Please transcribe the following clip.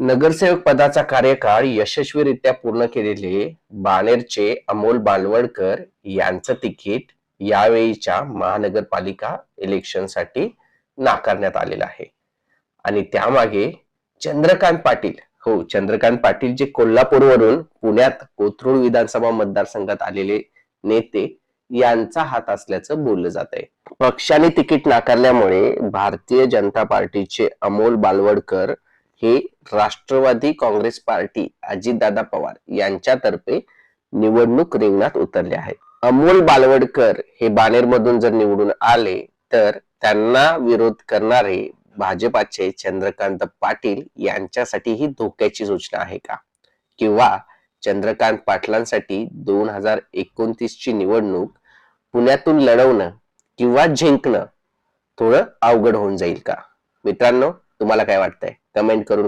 नगरसेवक पदाचा कार्यकाळ यशस्वीरित्या पूर्ण केलेले बाणेरचे अमोल बालवडकर यांचं तिकीट यावेळीच्या महानगरपालिका इलेक्शनसाठी नाकारण्यात आलेलं आहे. आणि त्यामागे चंद्रकांत पाटील हो चंद्रकांत पाटील जे कोल्हापूरवरून पुण्यात कोथरूड विधानसभा मतदारसंघात आलेले नेते यांचा हात असल्याचं बोललं जात आहे. पक्षाने तिकीट नाकारल्यामुळे भारतीय जनता पार्टीचे अमोल बालवडकर हे राष्ट्रवादी काँग्रेस पार्टी अजितदादा पवार यांच्यातर्फे निवडणूक रिंगणात उतरले आहेत अमोल बालवडकर हे बाणेरमधून जर निवडून आले तर त्यांना विरोध करणारे भाजपाचे चंद्रकांत पाटील यांच्यासाठी ही धोक्याची सूचना आहे का? किंवा चंद्रकांत पाटलांसाठी दोन हजार एकोणतीस ची निवडणूक पुण्यातून लढवणं किंवा जिंकणं थोडं अवघड होऊन जाईल का? मित्रांनो तुम्हाला काय वाटतंय? कमेंट करून